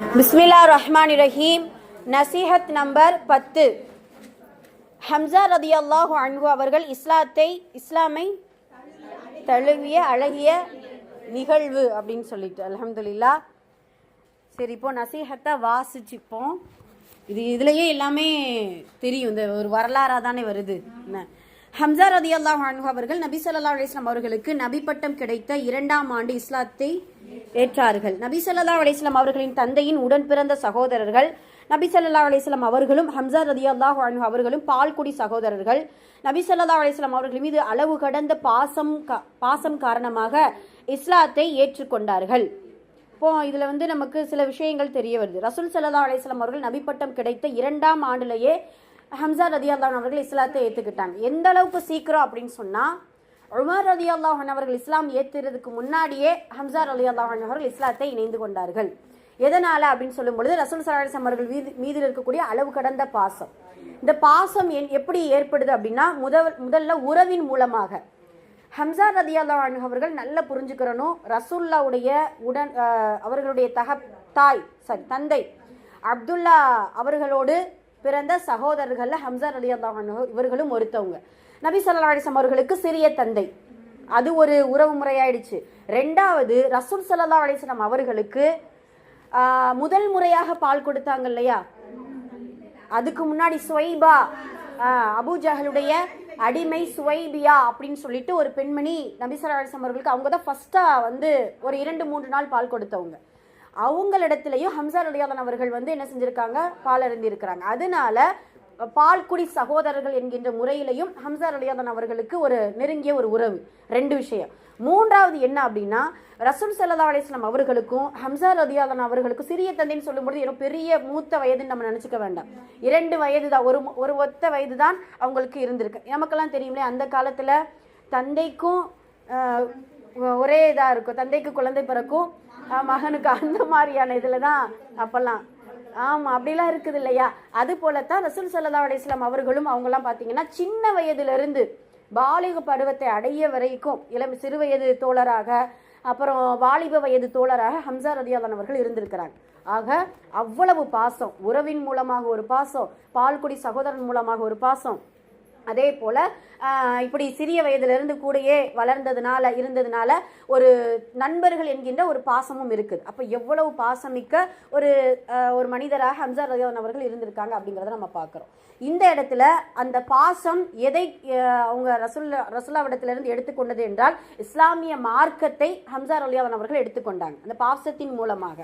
பிஸ்மில்லா ரஹ்மான் ரஹீம். நசீஹத் நம்பர் பத்து. ஹம்சா ரதியல்லாஹு அன்பு அவர்கள் இஸ்லாத்தை இஸ்லாமை தழுவிய அழகிய நிகழ்வு அப்படின்னு சொல்லிட்டு அலமதுல்லா சரி இப்போ நசீஹத்தை வாசிச்சுப்போம். இது இதுலேயே எல்லாமே தெரியும். இந்த ஒரு வரலாறாக தானே வருது. என்ன? ஹம்சா ரதி அல்லாஹ் அவர்கள் நபி சொல்லா அலிஸ்லாம் அவர்களுக்கு நபி பட்டம் கிடைத்த இரண்டாம் ஆண்டு இஸ்லாத்தை ஏற்றார்கள். நபி சொல்லா அலிஸ்லாம் அவர்களின் தந்தையின் உடன் பிறந்த சகோதரர்கள் நபி சொல்லா அலிஸ்லாம் அவர்களும் ஹம்சா ரதி அல்லாஹ் அவர்களும் பால்குடி சகோதரர்கள். நபி சொல்லா அலிஸ்லாம் அவர்கள் மீது அளவு கடந்த பாசம் கா- பாசம் காரணமாக இஸ்லாத்தை ஏற்றுக்கொண்டார்கள். இப்போ இதில் வந்து நமக்கு சில விஷயங்கள் தெரிய வருது. ரசூல் சல்லா அலிஸ்லாம் அவர்கள் நபி பட்டம் கிடைத்த இரண்டாம் ஆண்டுலேயே ஹம்சா ரதி அவர்கள் இஸ்லாத்தை ஏற்றுக்கிட்டாங்க எந்த அளவுக்கு சீக்கிரம் அப்படின்னு சொன்னால் உமர் ரதி அல்லாஹன் அவர்கள் இஸ்லாம் ஏற்றுறதுக்கு முன்னாடியே ஹம்சா ரலி அல்லாஹன் அவர்கள் இஸ்லாத்தை இணைந்து கொண்டார்கள். எதனால் அப்படின்னு சொல்லும் பொழுது ரசூல் சல்லா அவர்கள் மீது மீது இருக்கக்கூடிய அளவு கடந்த பாசம். இந்த பாசம் என்- எப்படி ஏற்படுது அப்படின்னா முதல் முதல்ல உறவின் மூலமாக. ஹம்சா ரதியல்லா அவர்கள் நல்லா புரிஞ்சுக்கிறனும் ரசூல்லாவுடைய உடன் அவர்களுடைய தக தாய் சாரி தந்தை அப்துல்லா அவர்களோடு பிறந்த சகோதரர்களில் ஹம்சர் அலி அல்லாஹன் இவர்களும் ஒருத்தவங்க. நபி சல்லா அலைஹி அவர்களுக்கு சிறிய தந்தை. அது ஒரு உறவு முறையாயிடுச்சு. ரெண்டாவது ரசூல் சல்லா அலைஹி அவர்களுக்கு முதல் முறையாக பால் கொடுத்தாங்க இல்லையா? அதுக்கு முன்னாடி சுவைபா ஆஹ், ஜஹலுடைய அடிமை சுவைபியா அப்படின்னு சொல்லிட்டு ஒரு பெண்மணி நபிசரா அலிஸ்லாம் அவர்களுக்கு அவங்க தான் ஃபஸ்ட்டாக வந்து ஒரு இரண்டு மூன்று நாள் பால் கொடுத்தவங்க. அவங்களிடத்திலையும் ஹம்சா ரலியாதன் அவர்கள் வந்து என்ன செஞ்சிருக்காங்க? பால் அருந்திருக்கிறாங்க அதனால பால்குடி சகோதரர்கள் என்கின்ற முறையிலையும் ஹம்சா ரலியாதன் அவர்களுக்கு ஒரு நெருங்கிய ஒரு உறவு. ரெண்டு விஷயம். மூன்றாவது என்ன அப்படின்னா ரசூல் சல்லா அலிஸ்லாம் அவர்களுக்கும் ஹம்சா ரதியாதன் அவர்களுக்கும் சிறிய தந்தைன்னு சொல்லும்போது ஏதோ பெரிய மூத்த வயதுன்னு நம்ம நினச்சிக்க வேண்டாம். இரண்டு வயது தான் ஒரு ஒரு ஒத்த வயது தான் அவங்களுக்கு இருந்திருக்கு. நமக்கெல்லாம் தெரியும்லே அந்த காலத்தில் தந்தைக்கும் ஒரே இதாக இருக்கும். தந்தைக்கு குழந்தை பிறக்கும் மகனுக்கு அந்த மாதிரியான இதில் தான் அப்போல்லாம். ஆமாம் அப்படிலாம் இருக்குது இல்லையா? அது போலத்தான் ரசூல் சல்லா அலிஸ்லாம் அவர்களும் அவங்கெல்லாம் பார்த்தீங்கன்னா சின்ன வயதிலிருந்து பாலிக பருவத்தை அடைய வரைக்கும் இளம் சிறு வயது தோழராக அப்புறம் வாலிப வயது தோழராக ஹம்சா ரதியாதன் அவர்கள் இருந்திருக்கிறாங்க. ஆக அவ்வளவு பாசம் உறவின் மூலமாக ஒரு பாசம் பால்குடி சகோதரன் மூலமாக ஒரு பாசம். அதே போல் இப்படி சிறிய வயதிலிருந்து கூடயே வளர்ந்ததுனால இருந்ததுனால ஒரு நண்பர்கள் என்கின்ற ஒரு பாசமும் இருக்குது. அப்போ எவ்வளவு பாசமிக்க ஒரு ஒரு மனிதராக ஹம்சா ரதியான் அவர்கள் இருந்திருக்காங்க அப்படிங்கிறத நம்ம பார்க்குறோம். இந்த இடத்துல அந்த பாசம் எதை அவங்க ரசுல்லா ரசுல்லாவிடத்திலிருந்து எடுத்துக்கொண்டது என்றால் இஸ்லாமிய மார்க்கத்தை ஹம்சார் அலியாவன் அவர்கள் எடுத்துக்கொண்டாங்க அந்த பாசத்தின் மூலமாக.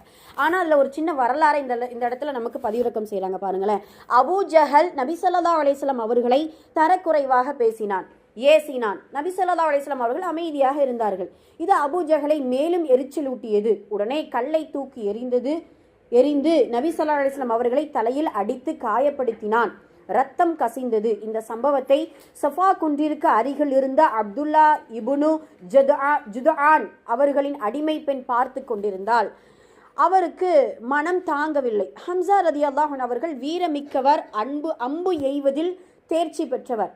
ஆனால் அதில் ஒரு சின்ன வரலாறை இந்த இந்த இடத்துல நமக்கு பதிவிறக்கம் செய்கிறாங்க பாருங்களேன். அபு ஜஹல் நபிசல்லா அலிஸ்லாம் அவர்களை த அவர்களை தரக்குறைவாக பேசினான். ஏசினான். நபி சொல்லா அலிஸ்லாம் அவர்கள் அமைதியாக இருந்தார்கள். இது அபூ ஜஹலை மேலும் எரிச்சலூட்டியது. உடனே கல்லை தூக்கி எரிந்தது எரிந்து நபி சொல்லா அலிஸ்லாம் அவர்களை தலையில் அடித்து காயப்படுத்தினான். ரத்தம் கசிந்தது. இந்த சம்பவத்தை சஃபா குன்றிற்கு அருகில் இருந்த அப்துல்லா இபுனு ஜுதான் அவர்களின் அடிமை பெண் பார்த்து கொண்டிருந்தாள். அவருக்கு மனம் தாங்கவில்லை. ஹம்சா ரதி அவர்கள் வீரமிக்கவர். அன்பு அம்பு எய்வதில் தேர்ச்சி பெற்றவர்.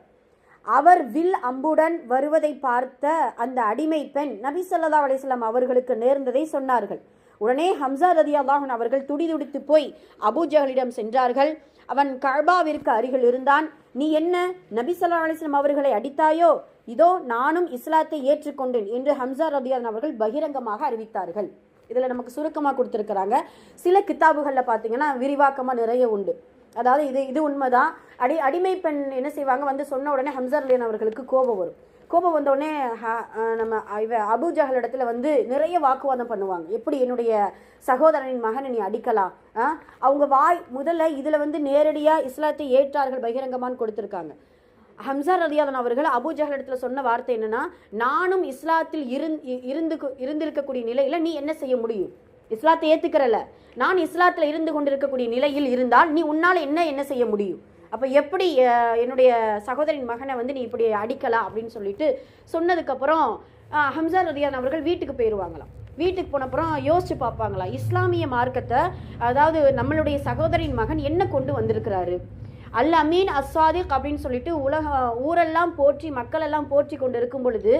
அவர் வில் அம்புடன் வருவதை பார்த்த அந்த அடிமை பெண் நபி சொல்லா அலிஸ்லாம் அவர்களுக்கு நேர்ந்ததை சொன்னார்கள். உடனே ஹம்சா ரதி அவர்கள் துடிதுடித்து போய் அபூஜகளிடம் சென்றார்கள். அவன் கழ்பாவிற்கு அருகில் இருந்தான். நீ என்ன நபி சொல்லா அலிஸ்லாம் அவர்களை அடித்தாயோ? இதோ நானும் இஸ்லாத்தை ஏற்றுக்கொண்டேன் என்று ஹம்சா ரதியான் அவர்கள் பகிரங்கமாக அறிவித்தார்கள். இதில் நமக்கு சுருக்கமாக கொடுத்துருக்குறாங்க. சில கித்தாபுகளில் பார்த்தீங்கன்னா விரிவாக்கமாக நிறைய உண்டு. அதாவது இது இது உண்மைதான். அடி அடிமை பெண் என்ன செய்வாங்க? வந்து சொன்ன உடனே ஹம்சர் அவர்களுக்கு கோபம் வரும். கோபம் வந்த உடனே நம்ம இவ அபூஜஹல் இடத்துல வந்து நிறைய வாக்குவாதம் பண்ணுவாங்க. எப்படி என்னுடைய சகோதரனின் மகனை நீ அடிக்கலாம்? அவங்க வாய் முதல்ல இதில் வந்து நேரடியாக இஸ்லாத்தை ஏற்றார்கள் பகிரங்கமான்னு கொடுத்துருக்காங்க. ஹம்சா ரதியாதன் அவர்கள் அபூஜஹல் இடத்துல சொன்ன வார்த்தை என்னன்னா நானும் இஸ்லாத்தில் இருந் இ- இருந்து இருந்திருக்கக்கூடிய நிலையில் நீ என்ன செய்ய முடியும்? இஸ்லாத்தை ஏற்றுக்கிறல நான் இஸ்லாத்தில் இருந்து கொண்டிருக்கக்கூடிய நிலையில் இருந்தால் நீ உன்னால் என்ன என்ன செய்ய முடியும்? அப்போ எப்படி என்னுடைய சகோதரின் மகனை வந்து நீ இப்படி அடிக்கலாம் அப்படின்னு சொல்லிட்டு சொன்னதுக்கப்புறம் அஹ், ஹம்சா ரதியான் அவர்கள் வீட்டுக்கு போயிடுவாங்களாம் வீட்டுக்கு போனப்புறம் யோசிச்சு பார்ப்பாங்களா இஸ்லாமிய மார்க்கத்தை அதாவது நம்மளுடைய சகோதரின் மகன் என்ன கொண்டு வந்திருக்கிறாரு? அல் அமீன் அஸ்வாதிக் அப்படின்னு சொல்லிட்டு உலக ஊரெல்லாம் போற்றி மக்களெல்லாம் போற்றி கொண்டு இருக்கும் பொழுது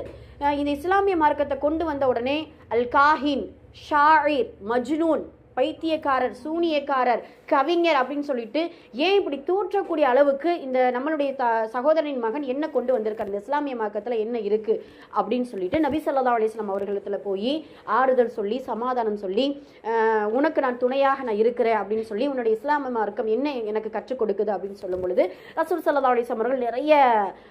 இந்த இஸ்லாமிய மார்க்கத்தை கொண்டு வந்த உடனே அல் காஹின் شاعر مجنون. பைத்தியக்காரர் சூனியக்காரர் கவிஞர் அப்படின்னு சொல்லிட்டு ஏன் இப்படி தூற்றக்கூடிய அளவுக்கு இந்த நம்மளுடைய த சகோதரனின் மகன் என்ன கொண்டு வந்திருக்கார்? இந்த இஸ்லாமிய மார்க்கத்தில் என்ன இருக்குது அப்படின்னு சொல்லிட்டு நபி சொல்லா அலிஸ்லாம் அவர்களத்தில் போய் ஆறுதல் சொல்லி சமாதானம் சொல்லி உனக்கு நான் துணையாக நான் இருக்கிறேன் அப்படின்னு சொல்லி உன்னுடைய இஸ்லாமிய மார்க்கம் என்ன எனக்கு கற்றுக் கொடுக்குது அப்படின்னு சொல்லும் பொழுது ரசூல் சல்லா அலிஸ்லாம் அவர்கள் நிறைய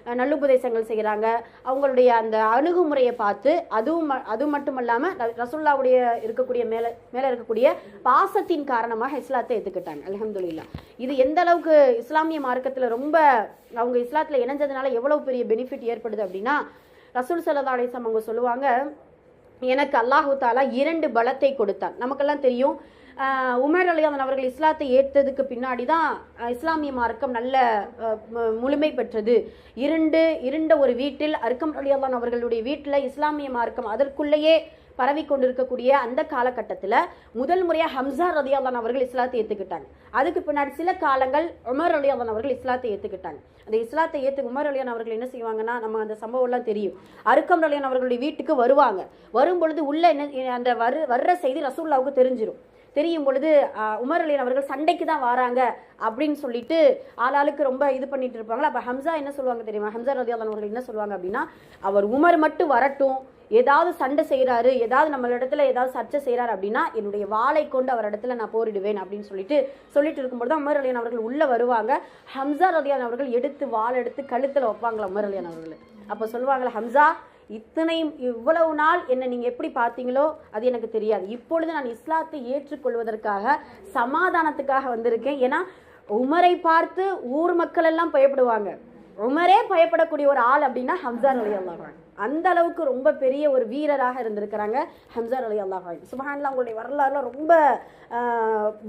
நல்லுபதேசங்கள் செய்கிறாங்க. அவங்களுடைய அந்த அணுகுமுறையை பார்த்து அதுவும் ம- அது மட்டும் இல்லாமல் ரசுல்லாவுடைய இருக்கக்கூடிய மேலே மேலே இருக்கக்கூடிய பாசத்தின் காரணமாக இஸ்லாத்தை ஏற்றுக்கிட்டாங்க அலமதுல்லா இது எந்த அளவுக்கு இஸ்லாமிய மார்க்கத்தில் ரொம்ப அவங்க இஸ்லாத்தில் இணைஞ்சதுனால எவ்வளவு பெரிய பெனிஃபிட் ஏற்படுது அப்படின்னா ரசூல் சல்லா அலிஸ்லாம் அவங்க சொல்லுவாங்க எனக்கு அல்லாஹு தாலா இரண்டு பலத்தை கொடுத்தான். நமக்கெல்லாம் தெரியும் உமர் அலியாதன் அவர்கள் இஸ்லாத்தை ஏற்றதுக்கு பின்னாடி தான் இஸ்லாமிய மார்க்கம் நல்ல மு- முழுமை பெற்றது. இருண்டு இருண்ட ஒரு வீட்டில் அர்க்கம் அலியாதான் அவர்களுடைய வீட்டில் இஸ்லாமிய மார்க்கம் அதற்குள்ளேயே பரவி கொண்டிருக்கக்கூடிய அந்த காலகட்டத்தில் முதல் முறையாக ஹம்சா ரதியாதான் அவர்கள் இஸ்லாத்தை ஏற்றுக்கிட்டாங்க அதுக்கு பின்னாடி சில காலங்கள் உமர் அலியாதான் அவர்கள் இஸ்லாத்தை ஏற்றுக்கிட்டாங்க அந்த இஸ்லாத்தை ஏற்று உமர் அலியான் அவர்கள் என்ன செய்வாங்கன்னா நம்ம அந்த சம்பவம்லாம் தெரியும். அருக்கம் அலியான் அவர்களுடைய வீட்டுக்கு வருவாங்க. வரும் பொழுது உள்ள என்ன அந்த வரு வர்ற செய்தி ரசூல்லாவுக்கு தெரிஞ்சிடும் தெரியும் பொழுது உமர் அலியன் அவர்கள் சண்டைக்கு தான் வராங்க அப்படின்னு சொல்லிட்டு ஆளாளுக்கு ரொம்ப இது பண்ணிட்டு இருப்பாங்களா. அப்போ ஹம்சா என்ன சொல்லுவாங்க தெரியுமா? ஹம்சா ரதியாதன் அவர்கள் என்ன சொல்லுவாங்க அப்படின்னா அவர் உமர் மட்டும் வரட்டும் ஏதாவது சண்டை செய்கிறாரு ஏதாவது நம்ம இடத்துல ஏதாவது சர்ச்சை செய்கிறாரு அப்படின்னா என்னுடைய வாளை கொண்டு அவர் இடத்துல நான் போரிடுவேன் அப்படின்னு சொல்லிட்டு சொல்லிட்டு இருக்கும்போது தான் உமர் அலியான் அவர்கள் உள்ளே வருவாங்க. ஹம்சா ரதியான் அவர்கள் எடுத்து வாள் எடுத்து கழுத்தில் வைப்பாங்களா அமர் அலியான் அவர்கள். அப்போ சொல்லுவாங்களா ஹம்சா இத்தனையும் இவ்வளவு நாள் என்னை நீங்கள் எப்படி பார்த்தீங்களோ அது எனக்கு தெரியாது. இப்பொழுது நான் இஸ்லாத்தை ஏற்றுக்கொள்வதற்காக சமாதானத்துக்காக வந்திருக்கேன். ஏன்னா உமரை பார்த்து ஊர் மக்கள் எல்லாம் பயப்படுவாங்க. உமரே பயப்படக்கூடிய ஒரு ஆள் அப்படின்னா ஹம்சான் அலி அல்லாஹான் அந்த அளவுக்கு ரொம்ப பெரிய ஒரு வீரராக இருந்திருக்கிறாங்க ஹம்சார் அலி அல்லாஹான் சுபஹான்ல அவங்களுடைய வரலாறுல ரொம்ப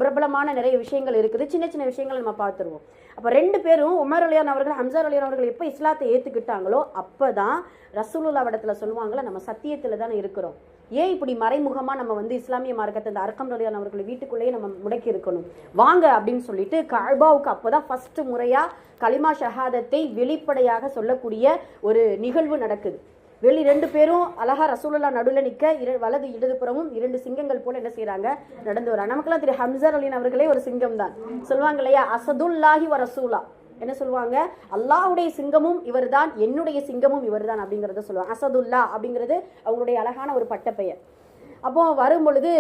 பிரபலமான நிறைய விஷயங்கள் இருக்குது. சின்ன சின்ன விஷயங்கள் நம்ம பார்த்துருவோம். அப்போ ரெண்டு பேரும் உமர் அலியான் அவர்கள் ஹம்சார் அலியான் அவர்கள் எப்போ இஸ்லாத்தை ஏற்றுக்கிட்டாங்களோ அப்போ தான் ரசூலுல்லா இடத்துல சொல்லுவாங்களே நம்ம சத்தியத்தில் தானே இருக்கிறோம். ஏன் இப்படி மறைமுகமாக நம்ம வந்து இஸ்லாமிய மார்க்கத்தை இந்த அர்க்கம் ரலியான் அவர்கள் வீட்டுக்குள்ளேயே நம்ம முடக்கி இருக்கணும்? வாங்க அப்படின்னு சொல்லிட்டு கல்பாவுக்கு அப்போ தான் ஃபஸ்ட்டு முறையாக கலிமா ஷஹாதத்தை வெளிப்படையாக சொல்லக்கூடிய ஒரு நிகழ்வு நடக்குது. வெளி ரெண்டு பேரும் அழகா ரசூலுல்லா நடுவில் நிற்க இரு வலது இடதுபுறமும் இரண்டு சிங்கங்கள் போல என்ன செய்கிறாங்க நடந்து வராங்க. நமக்கெல்லாம் தெரியும் ஹம்சர் அலின் அவர்களே ஒரு சிங்கம் தான் சொல்லுவாங்க இல்லையா? அசதுல்லாஹி வ ரசூலா. என்ன சொல்லுவாங்க? அல்லாஹுடைய சிங்கமும் இவர்தான் என்னுடைய சிங்கமும் இவர்தான் அப்படிங்கிறத சொல்லுவாங்க. அசதுல்லா அப்படிங்கிறது அவங்களுடைய அழகான ஒரு பட்டப்பெயர். அப்போ வரும் பொழுது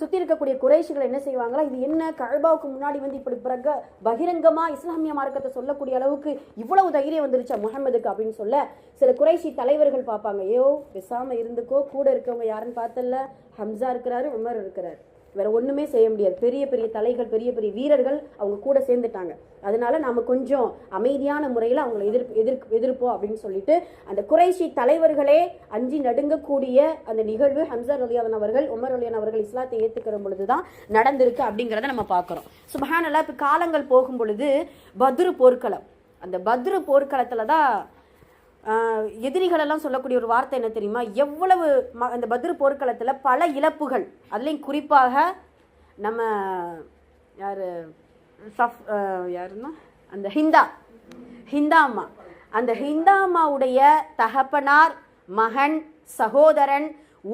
சுற்றி இருக்கக்கூடிய குறைஷிகள் என்ன செய்வாங்களா? இது என்ன கல்பாவுக்கு முன்னாடி வந்து இப்படி பிரக பகிரங்கமாக இஸ்லாமிய மார்க்கத்தை சொல்லக்கூடிய அளவுக்கு இவ்வளவு தைரியம் வந்துருச்சா முகமதுக்கு அப்படின்னு சொல்ல சில குறைஷி தலைவர்கள் பார்ப்பாங்க. ஐயோ பேசாமல் இருந்துக்கோ கூட இருக்கவங்க யாருன்னு பார்த்தல ஹம்சா இருக்கிறாரு உமர் இருக்கிறாரு. வேற ஒண்ணுமே செய்ய முடியாது. பெரிய பெரிய தலைகள் பெரிய பெரிய வீரர்கள் அவங்க கூட சேர்ந்துட்டாங்க. அதனால நாம கொஞ்சம் அமைதியான முறையில் அவங்களை எதிர்ப்பு எதிர்ப்பு எதிர்ப்போம் அப்படின்னு சொல்லிட்டு அந்த குறைஷி தலைவர்களே அஞ்சி நடுங்கக்கூடிய அந்த நிகழ்வு ஹம்சர் அலியாதன் அவர்கள் உமர் அலியான் அவர்கள் இஸ்லாத்தை ஏத்துக்கிற பொழுதுதான் நடந்திருக்கு அப்படிங்கிறத நம்ம பார்க்குறோம். சுபஹானல்லா இப்போ காலங்கள் போகும் பொழுது பத்ரு போர்க்களம். அந்த பத்ரு போர்க்களத்துல தான் எதிரிகளெல்லாம் சொல்லக்கூடிய ஒரு வார்த்தை என்ன தெரியுமா? எவ்வளவு ம அந்த பத்ரு போர்க்களத்தில் பல இழப்புகள். அதுலேயும் குறிப்பாக நம்ம யார்? சஃப் யாருன்னா? அந்த ஹிந்தா. ஹிந்தா அம்மா அந்த ஹிந்தா அம்மாவுடைய தகப்பனார் மகன் சகோதரன்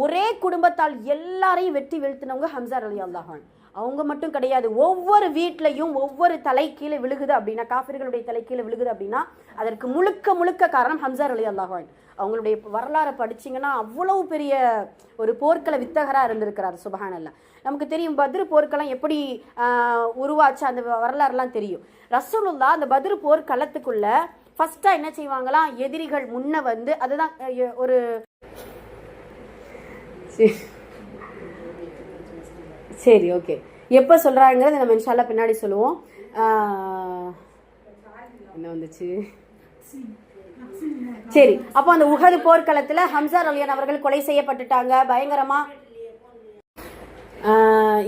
ஒரே குடும்பத்தால் எல்லாரையும் வெற்றி வீழ்த்தினவங்க ஹம்சார் அலி அல்லாஹான் அவங்க மட்டும் கிடையாது. ஒவ்வொரு வீட்லையும் ஒவ்வொரு தலை கீழே விழுகுது அப்படின்னா காஃபிர்களுடைய தலை கீழே விழுகுது அப்படின்னா அதற்கு முழுக்க முழுக்க காரணம் ஹம்சார் அலி அல்லாஹான் அவங்களுடைய வரலாறை படிச்சீங்கன்னா அவ்வளவு பெரிய ஒரு போர்க்கள வித்தகராக இருந்திருக்கிறார் சுபஹான் நமக்கு தெரியும் பத்ரு போர்க்களம் எப்படி உருவாச்சு அந்த வரலாறுலாம் தெரியும். ரசூலுல்லா அந்த பத்ரு போர்க்களத்துக்குள்ள ஃபஸ்ட்டாக என்ன செய்வாங்களாம் எதிரிகள் முன்ன வந்து அதுதான் ஒரு ஒரு சரி. ஓகே எப்போ சொல்கிறாங்கிறது நம்ம இன்ஷால்லா பின்னாடி சொல்லுவோம். என்ன வந்துச்சு? சரி அப்போ அந்த உகது போர்க்களத்தில் ஹம்சா அலியான் அவர்கள் கொலை செய்யப்பட்டுட்டாங்க. பயங்கரமாக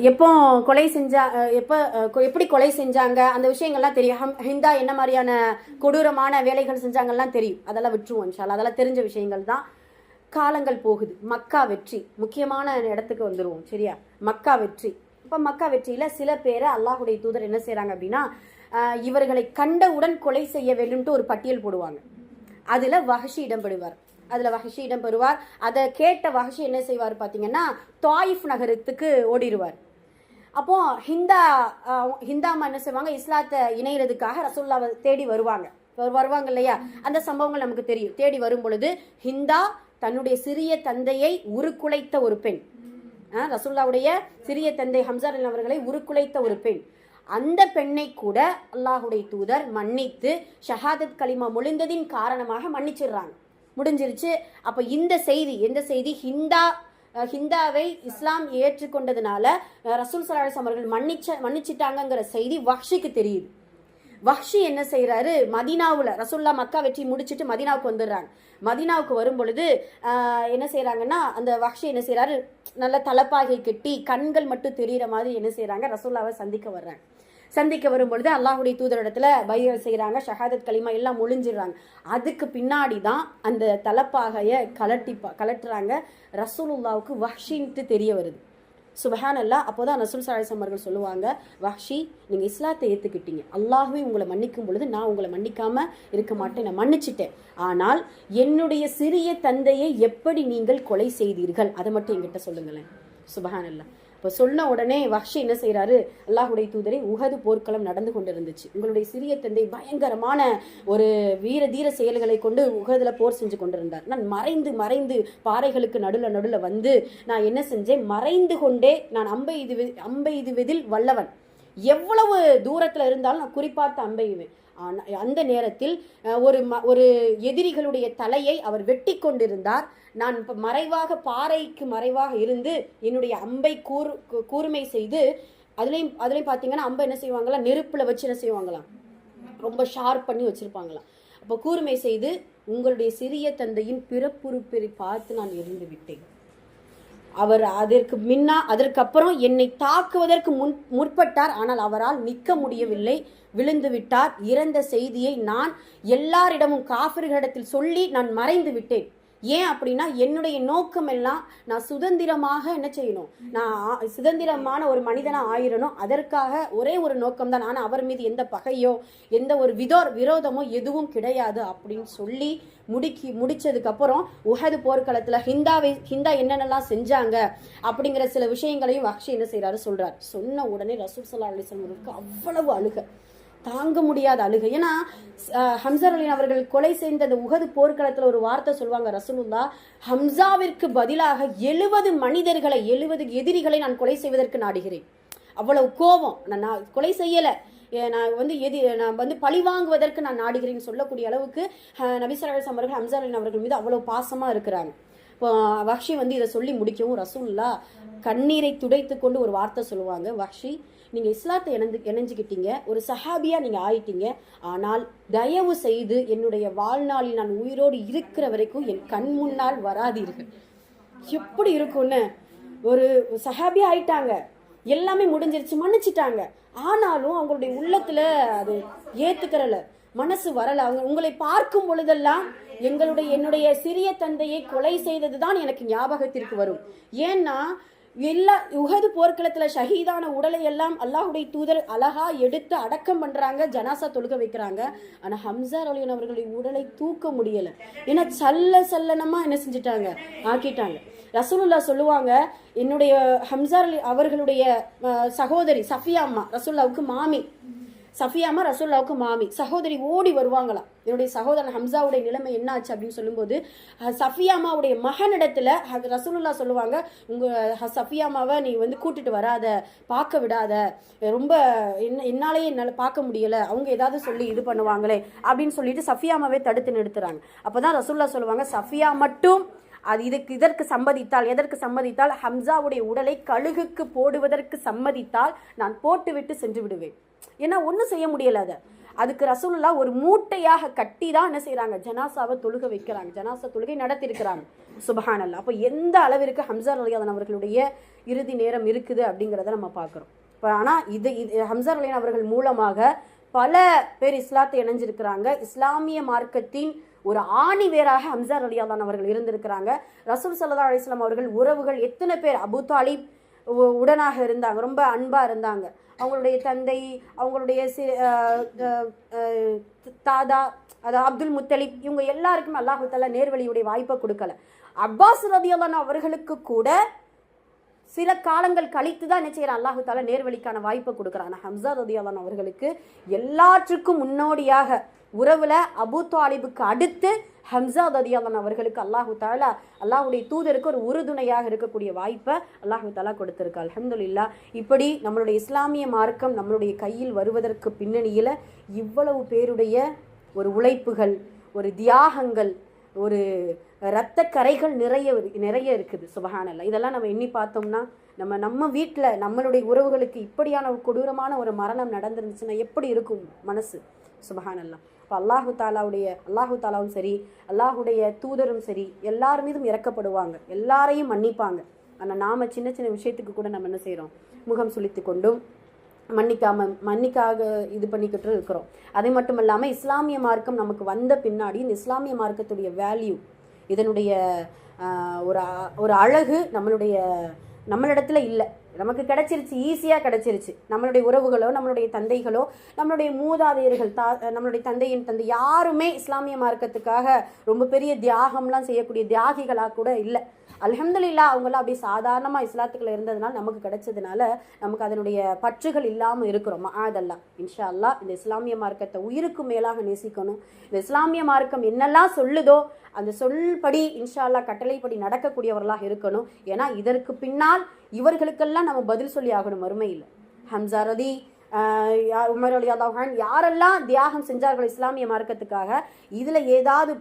எப்போ கொலை செஞ்சா எப்போ கொ- எப்படி கொலை செஞ்சாங்க? அந்த விஷயங்கள்லாம் தெரியும். ஹம் ஹிந்தா என்ன மாதிரியான கொடூரமான வேலைகள் செஞ்சாங்கலாம் தெரியும். அதெல்லாம் விட்டுருவோம் இன்ஷால்லா அதெல்லாம் தெரிஞ்ச விஷயங்கள் தான். காலங்கள் போகுது. மக்கா வெற்றி. முக்கியமான இடத்துக்கு வந்துடுவோம் சரியா? மக்கா வெற்றி. இப்போ மக்கா வெற்றியில் சில பேரை அல்லாஹுடைய தூதர் என்ன செய்கிறாங்க அப்படின்னா இவர்களை கண்டவுடன் கொலை செய்ய வேண்டும்ட்டு ஒரு பட்டியல் போடுவாங்க. அதில் வஹஷி இடம்பெறுவார். அதில் வஹஷி இடம்பெறுவார். அதை கேட்ட வஹஷி என்ன செய்வார் பார்த்தீங்கன்னா தாயிஃப் நகரத்துக்கு ஓடிடுவார் அப்போ ஹிந்தா ஹிந்தாமா என்ன செய்வாங்க? இஸ்லாத்தை இணையறதுக்காக ரசோல்லாவை தேடி வருவாங்க. வருவாங்க இல்லையா? அந்த சம்பவங்கள் நமக்கு தெரியும். தேடி வரும் பொழுது ஹிந்தா தன்னுடைய சிறிய தந்தையை உருக்குலைத்த ஒரு பெண். ரசுல்லாவுடைய சிறிய தந்தை ஹம்சார் அவர்களை உருக்குலைத்த ஒரு பெண். அந்த பெண்ணை கூட அல்லாஹுடைய தூதர் மன்னித்து ஷஹாதத் கலிமா மொழிந்ததின் காரணமாக மன்னிச்சிடுறாங்க. முடிஞ்சிருச்சு. அப்ப இந்த செய்தி எந்த செய்தி? ஹிந்தா ஹிந்தாவை இஸ்லாம் ஏற்றுக்கொண்டதுனால ரசூல் சலாஹ் அவர்கள் மன்னிச்ச மன்னிச்சிட்டாங்கங்கிற செய்தி வக்ஷிக்கு தெரியுது. வக்ஷி என்ன செய்கிறாரு மதினாவில் ரசுல்லா மக்கா வெற்றி முடிச்சிட்டு மதினாவுக்கு வந்துடுறாங்க. மதீனாவுக்கு வரும் பொழுது என்ன செய்கிறாங்கன்னா அந்த வக்ஷி என்ன செய்கிறாரு நல்ல தலப்பாகை கட்டி கண்கள் மட்டும் தெரிகிற மாதிரி என்ன செய்கிறாங்க ரசுல்லாவை சந்திக்க வர்றாங்க. சந்திக்க வரும் பொழுது அல்லாஹுடைய தூதரிடத்துல பயிர் செய்கிறாங்க ஷஹாதத் கலிமா எல்லாம் ஒளிஞ்சிடுறாங்க. அதுக்கு பின்னாடி தான் அந்த தலப்பாகையை கலட்டி கலட்டுறாங்க. ரசூலுல்லாவுக்கு வஹ்ஷின்ட்டு தெரிய வருது. சுபஹான் அல்லா அப்போதான் ரசூல் சாலிசம் அவர்கள் சொல்லுவாங்க வஹ்ஷி நீங்கள் இஸ்லாத்தை ஏற்றுக்கிட்டீங்க அல்லாஹ்வே உங்களை மன்னிக்கும் பொழுது நான் உங்களை மன்னிக்காமல் இருக்க மாட்டேன் நான் மன்னிச்சிட்டேன். ஆனால் என்னுடைய சிறிய தந்தையை எப்படி நீங்கள் கொலை செய்தீர்கள்? அதை மட்டும் என்கிட்ட சொல்லுங்களேன். சுபஹான் அல்லா இப்போ சொன்ன உடனே வஹ்ஷி என்ன செய்கிறாரு அல்லாஹுடைய தூதரை உகது போர்க்களம் நடந்து கொண்டிருந்துச்சு. உங்களுடைய சிறிய தந்தை பயங்கரமான ஒரு வீர தீர செயல்களை கொண்டு உகதில் போர் செஞ்சு கொண்டிருந்தார். நான் மறைந்து மறைந்து பாறைகளுக்கு நடுல நடுல வந்து நான் என்ன செஞ்சேன்? மறைந்து கொண்டே நான் அம்பை இது அம்பை இதுவதில் வல்லவன். எவ்வளவு தூரத்தில் இருந்தாலும் நான் குறிப்பார்த்து அம்பெய்வேன். அந்த நேரத்தில் ஒரு ம- ஒரு எதிரிகளுடைய தலையை அவர் வெட்டி கொண்டிருந்தார். நான் இப்போ மறைவாக பாறைக்கு மறைவாக இருந்து என்னுடைய அம்பை கூர் கூர்மை செய்து அதுலேயும் அதுலேயும் பார்த்தீங்கன்னா அம்பை என்ன செய்வாங்களா? நெருப்பில் வச்சு என்ன செய்வாங்களாம்? ரொம்ப ஷார்ப் பண்ணி வச்சுருப்பாங்களாம். அப்போ கூர்மை செய்து உங்களுடைய சிறிய தந்தையின் பிறப்புறுப்பை பார்த்து நான் இருந்து விட்டேன் அவர் அதற்கு முன்னா அதற்கப்புறம் என்னை தாக்குவதற்கு முன் முற்பட்டார். ஆனால் அவரால் நிற்க முடியவில்லை. விழுந்து விட்டார். இறந்த செய்தியை நான் எல்லாரிடமும் காஃபிர்களிடத்தில் சொல்லி நான் மறைந்து விட்டேன். ஏன் அப்படின்னா என்னுடைய நோக்கம் எல்லாம் நான் சுதந்திரமாக என்ன செய்யணும்? நான் சுதந்திரமான ஒரு மனிதனாக ஆயிரணும். அதற்காக ஒரே ஒரு நோக்கம் தான் ஆனால் அவர் மீது எந்த பகையோ எந்த ஒரு விதோ விரோதமோ எதுவும் கிடையாது அப்படின்னு சொல்லி முடிக்கி முடிச்சதுக்கப்புறம் உகது உஹது ஹிந்தாவை ஹிந்தா என்னென்னலாம் செஞ்சாங்க அப்படிங்கிற சில விஷயங்களையும் வஹ்ஷி என்ன செய்கிறாரு சொல்கிறார் சொன்ன உடனே ரசூல் சல்லா அலிஸ்லாம் அவ்வளவு அழுக. தாங்க முடியாத அழுகை. ஏன்னா ஹம்சர் அலின் அவர்கள் கொலை செய்த அந்த உகது போர்க்களத்தில் ஒரு வார்த்தை சொல்லுவாங்க ரசூலுல்லா ஹம்சாவிற்கு பதிலாக எழுபது மனிதர்களை எழுபது எதிரிகளை நான் கொலை செய்வதற்கு நாடுகிறேன். அவ்வளவு கோபம். நான் நான் கொலை செய்யலை. நான் வந்து எதி நான் வந்து பழி வாங்குவதற்கு நான் நாடுகிறேன்னு சொல்லக்கூடிய அளவுக்கு அஹ், அவர்கள் ஹம்சர் அலின் அவர்கள் மீது அவ்வளோ பாசமாக இருக்கிறாங்க. இப்போ வக்ஷி வந்து இதை சொல்லி முடிக்கவும் ரசூல்லா கண்ணீரை துடைத்து கொண்டு ஒரு வார்த்தை சொல்லுவாங்க வக்ஷி நீங்கள் இஸ்லாத்தை இணைந்து இணைஞ்சுக்கிட்டீங்க. ஒரு சஹாபியாக நீங்கள் ஆயிட்டீங்க. ஆனால் தயவு செய்து என்னுடைய வாழ்நாளில் நான் உயிரோடு இருக்கிற வரைக்கும் என் கண் முன்னால் வராதீர்கள். எப்படி இருக்கும்னு? ஒரு சஹாபியாக ஆயிட்டாங்க. எல்லாமே முடிஞ்சிருச்சு மன்னிச்சிட்டாங்க. ஆனாலும் அவங்களுடைய உள்ளத்தில் அது ஏற்றுக்கிறல மனசு வரல. அவங்க உங்களை பார்க்கும் பொழுதெல்லாம் எங்களுடைய என்னுடைய சிறிய தந்தையை கொலை செய்தது தான் எனக்கு ஞாபகத்திற்கு வரும். ஏன்னா எல்லா உகது போர்க்களத்தில் ஷஹீதான உடலை எல்லாம் அல்லாஹுடைய தூதர் அழகா எடுத்து அடக்கம் பண்றாங்க ஜனாசா தொழுக வைக்கிறாங்க. ஆனா ஹம்சார் அலியன் அவர்களுடைய உடலை தூக்க முடியல. ஏன்னா சல்ல சல்லனமா என்ன செஞ்சுட்டாங்க? ஆக்கிட்டாங்க. ரசூலுல்லா சொல்லுவாங்க என்னுடைய ஹம்சார் அலி அவர்களுடைய சகோதரி சஃபியா அம்மா ரசூல்லாவுக்கு மாமி. சஃபியாமா ரசுல்லாவுக்கு ரசூல்லாவுக்கு மாமி. சகோதரி ஓடி வருவாங்களாம். என்னுடைய சகோதரன் ஹம்சாவுடைய நிலைமை என்ன ஆச்சு அப்படின்னு சொல்லும்போது சஃபியாமாவுடைய சஃபியா மகனிடத்துல ரசூலுல்லா சொல்லுவாங்க உங்க சஃபியாமாவை நீ வந்து கூட்டிட்டு வராத பார்க்க விடாத. ரொம்ப என்ன என்னாலேயே என்னால் பார்க்க முடியல. அவங்க ஏதாவது சொல்லி இது பண்ணுவாங்களே. அப்படின்னு சொல்லிட்டு சஃபியாமாவே தடுத்து நிறுத்துறாங்க. அப்பதான் ரசூல்லா சொல்லுவாங்க சஃபியா மட்டும் அது இதுக்கு இதற்கு சம்மதித்தால் எதற்கு சம்மதித்தால்? ஹம்சாவுடைய உடலை கழுகுக்கு போடுவதற்கு சம்மதித்தால் நான் போட்டுவிட்டு சென்று விடுவேன் ஏன்னா ஒன்றும் செய்ய முடியல அதை. அதுக்கு ரசூலுல்லா ஒரு மூட்டையாக கட்டி தான் என்ன செய்கிறாங்க ஜனாசாவை தொழுக வைக்கிறாங்க. ஜனாசா தொழுகை நடத்தியிருக்கிறாங்க. சுபஹானல்லா அப்போ எந்த அளவிற்கு ஹம்சா அலியாதன் அவர்களுடைய இறுதி நேரம் இருக்குது அப்படிங்கிறத நம்ம பார்க்குறோம். இப்போ ஆனால் இது இது ஹம்சா அலியான் அவர்கள் மூலமாக பல பேர் இஸ்லாத்தை இணைஞ்சிருக்கிறாங்க. இஸ்லாமிய மார்க்கத்தின் ஒரு ஆணி வேராக ஹம்சார் அலியாதான் அவர்கள் இருந்திருக்கிறாங்க. ரசூல் சல்லா அலிஸ்லாம் அவர்கள் உறவுகள் எத்தனை பேர்? அபு தாலிப் உ- உடனாக இருந்தாங்க. ரொம்ப அன்பாக இருந்தாங்க. அவங்களுடைய தந்தை அவங்களுடைய சி- தாதா அதாவது அப்துல் முத்தலிப் இவங்க எல்லாருக்குமே அல்லாஹு தாலா நேர்வழியுடைய வாய்ப்பை கொடுக்கல. அப்பாஸ் ரதியல்லான் அவர்களுக்கு கூட சில காலங்கள் கழித்து தான் என்ன செய்கிறான் அல்லாஹு தாலா நேர்வழிக்கான வாய்ப்பை கொடுக்குறான். ஹம்சா ரதியாலான் அவர்களுக்கு எல்லாற்றுக்கும் முன்னோடியாக உறவில் அபு தாலிபுக்கு அடுத்து ஹம்சா ததியாதன் அவர்களுக்கு அல்லாஹு தாலா அல்லாஹுடைய தூதருக்கு ஒரு உறுதுணையாக இருக்கக்கூடிய வாய்ப்பை அல்லாஹு தாலா கொடுத்துருக்கா. அலமதுல்லா இப்படி நம்மளுடைய இஸ்லாமிய மார்க்கம் நம்மளுடைய கையில் வருவதற்கு பின்னணியில் இவ்வளவு பேருடைய ஒரு உழைப்புகள் ஒரு தியாகங்கள் ஒரு இரத்த கரைகள் நிறைய நிறைய இருக்குது. சுபஹானல்லா. இதெல்லாம் நம்ம எண்ணி பார்த்தோம்னா நம்ம நம்ம வீட்டில் நம்மளுடைய உறவுகளுக்கு இப்படியான ஒரு கொடூரமான ஒரு மரணம் நடந்துருந்துச்சுன்னா எப்படி இருக்கும் மனசு? சுபஹானல்லா. இப்போ அல்லாஹு தாலாவுடைய அல்லாஹு தாலாவும் சரி அல்லாஹுடைய தூதரும் சரி எல்லார் மீதும் இறக்கப்படுவாங்க எல்லாரையும் மன்னிப்பாங்க. ஆனால் நாம் சின்ன சின்ன விஷயத்துக்கு கூட நம்ம என்ன செய்கிறோம் முகம் சுழித்து கொண்டும் மன்னிக்காம மன்னிக்காக இது பண்ணிக்கிட்டு இருக்கிறோம். அது மட்டும் இல்லாமல் இஸ்லாமிய மார்க்கம் நமக்கு வந்த பின்னாடி இந்த இஸ்லாமிய மார்க்கத்துடைய வேல்யூ இதனுடைய ஒரு ஒரு அழகு நம்மளுடைய நம்மளிடத்துல இல்லை. நமக்கு கிடைச்சிருச்சு ஈஸியாக கிடைச்சிருச்சு. நம்மளுடைய உறவுகளோ நம்மளுடைய தந்தைகளோ நம்மளுடைய மூதாதையர்கள் தா நம்மளுடைய தந்தையின் தந்தை யாருமே இஸ்லாமிய மார்க்கத்துக்காக ரொம்ப பெரிய தியாகம்லாம் செய்யக்கூடிய தியாகிகளாக கூட இல்லை. அல்ஹம்துலில்லா அவங்களாம் அப்படியே சாதாரணமாக இஸ்லாத்துக்குள்ள இருந்ததுனால நமக்கு கிடைச்சதுனால நமக்கு அதனுடைய பற்றுகள் இல்லாமல் இருக்கிறோம். அதெல்லாம் இன்ஷா அல்லா இந்த இஸ்லாமிய மார்க்கத்தை உயிருக்கு மேலாக நேசிக்கணும். இந்த இஸ்லாமிய மார்க்கம் என்னெல்லாம் சொல்லுதோ அந்த சொல்படி இன்ஷா அல்லா கட்டளைப்படி நடக்கக்கூடியவர்களாக இருக்கணும். ஏன்னா இதற்கு பின்னால் இவர்களுக்கெல்லாம் நம்ம பதில் சொல்லி ஆகணும் மறுமையில் ஹம்சா ரதி யா- உமர் அலி அல்லாஹான் யாரெல்லாம் தியாகம் செஞ்சார்கள் இஸ்லாமிய மார்க்கத்துக்காக இதில் ஏதாவது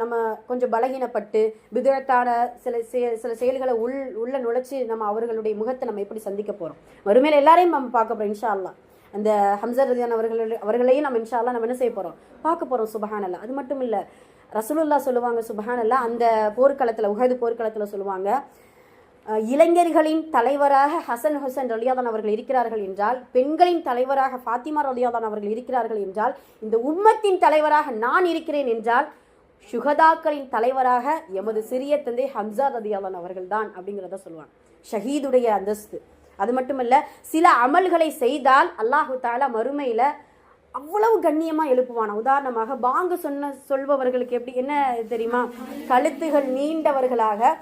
நம்ம கொஞ்சம் பலகீனப்பட்டு விதத்தான சில சில செயல்களை உள் உள்ள நுழைச்சி நம்ம அவர்களுடைய முகத்தை நம்ம எப்படி சந்திக்க போகிறோம் மறுமையில் எல்லாரையும் நம்ம பார்க்க போகிறோம் இன்ஷா அல்லா அந்த ஹம்சர் ரதியான் அவர்கள் அவர்களையும் நம்ம இன்ஷா அல்லா நம்ம என்ன செய்ய போகிறோம் பார்க்க போகிறோம் சுபஹானல்லா அது மட்டும் இல்லை ரசூலுல்லா சொல்லுவாங்க சுபஹானல்லா அந்த போர்க்களத்தில் உகது போர்க்களத்தில் சொல்லுவாங்க இளைஞர்களின் தலைவராக ஹசன் ஹுசன் ரலியாதான் அவர்கள் இருக்கிறார்கள் என்றால் பெண்களின் தலைவராக ஃபாத்திமா ரலியாதான் அவர்கள் இருக்கிறார்கள் என்றால் இந்த உம்மத்தின் தலைவராக நான் இருக்கிறேன் என்றால் சுகதாக்களின் தலைவராக எமது சிறிய தந்தை ஹம்சா ரதியாதான் அவர்கள் தான் அப்படிங்கிறத சொல்லுவாங்க. ஷஹீதுடைய அந்தஸ்து. அது மட்டுமல்ல சில அமல்களை செய்தால் அல்லாஹு தாலா மறுமையில் அவ்வளவு கண்ணியமாக எழுப்புவான்? உதாரணமாக பாங்கு சொன்ன சொல்பவர்களுக்கு எப்படி என்ன தெரியுமா? கழுத்துகள் நீண்டவர்களாக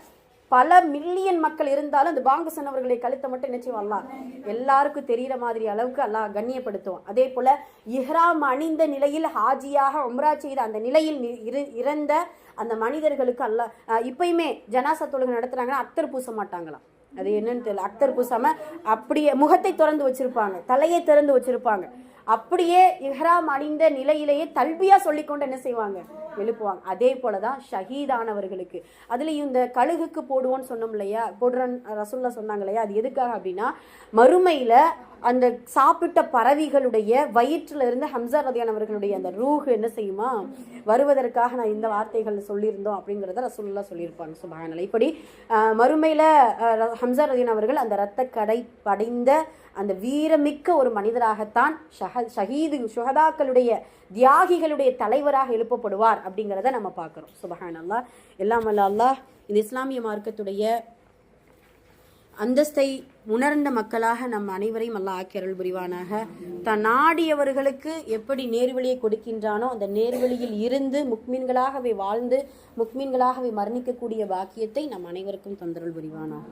பல மில்லியன் மக்கள் இருந்தாலும் அந்த பாங்கு சொன்னவர்களை கழுத்தை மட்டும் நினைச்சு அல்லாஹ். எல்லாருக்கும் தெரிகிற மாதிரி அளவுக்கு அல்லாஹ் கண்ணியப்படுத்துவோம் அதே போல இஹ்ராம் அணிந்த நிலையில் ஹாஜியாக உம்ரா செய்த அந்த நிலையில் இரு- இறந்த அந்த மனிதர்களுக்கு அல்லாஹ் இப்பயுமே ஜனாசா தொழுகை நடத்துறாங்கன்னா அத்தர் பூச மாட்டாங்களாம். அது என்னன்னு தெரியல. அத்தர் பூசாம அப்படியே முகத்தை திறந்து வச்சிருப்பாங்க. தலையை திறந்து வச்சிருப்பாங்க. அப்படியே இஹ்ராம் அணிந்த நிலையிலேயே தல்பியா சொல்லிக்கொண்டு என்ன செய்வாங்க? எழுப்புவாங்க. அதே போல தான் ஷஹீதானவர்களுக்கு. அதுலேயும் இந்த கழுகுக்கு போடுவோன்னு சொன்னோம் இல்லையா? போடுறன் ரசுல்லா சொன்னாங்க இல்லையா? அது எதுக்காக அப்படின்னா மறுமையில் அந்த சாப்பிட்ட பறவைகளுடைய வயிற்றுல இருந்து ஹம்சா ரதியானவர்களுடைய அந்த ரூஹ் என்ன செய்யுமா? வருவதற்காக நான் இந்த வார்த்தைகள் சொல்லியிருந்தோம் அப்படிங்கிறத ரசூலுல்லா சொல்லியிருப்பாங்க. சுபஹானல்லாஹ். இப்படி மறுமையில் ர- ஹம்சா ரதியான் அவர்கள் அந்த ரத்த கடை படைந்த அந்த வீரமிக்க ஒரு மனிதராகத்தான் ஷஹ ஷஹீது சுஹதாக்களுடைய தியாகிகளுடைய தலைவராக எழுப்பப்படுவார் அப்படிங்கிறத நம்ம பார்க்குறோம். சுபஹான் அல்லாஹ் எல்லாம் வல்ல அல்லாஹ் இந்த இஸ்லாமிய மார்க்கத்துடைய அந்தஸ்தை உணர்ந்த மக்களாக நம் அனைவரையும் அல்லாஹ் ஆக்கி அருள் புரிவானாக. தான் நாடியவர்களுக்கு எப்படி நேர்வழியை கொடுக்கின்றானோ அந்த நேர்வழியில் இருந்து முக்மீன்களாகவே வாழ்ந்து முக்மீன்களாகவே மரணிக்கக்கூடிய பாக்கியத்தை நம் அனைவருக்கும் தந்தருள் புரிவானாக.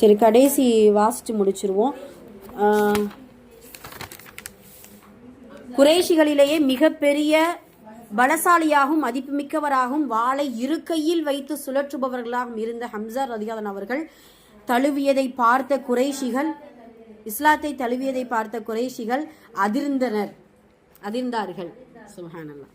சரி கடைசி வாசிச்சு முடிச்சிருவோம். ஆஹ், குறைஷிகளிலேயே மிகப்பெரிய பலசாலியாகவும் மதிப்புமிக்கவராகவும் வாளை இருக்கையில் வைத்து சுழற்றுபவர்களாகவும் இருந்த ஹம்சா ரதியாதன் அவர்கள் தழுவியதை பார்த்த குறைஷிகள் இஸ்லாத்தை தழுவியதை பார்த்த குறைஷிகள் அதிர்ந்தனர் அதிர்ந்தார்கள். சுஹானல்லா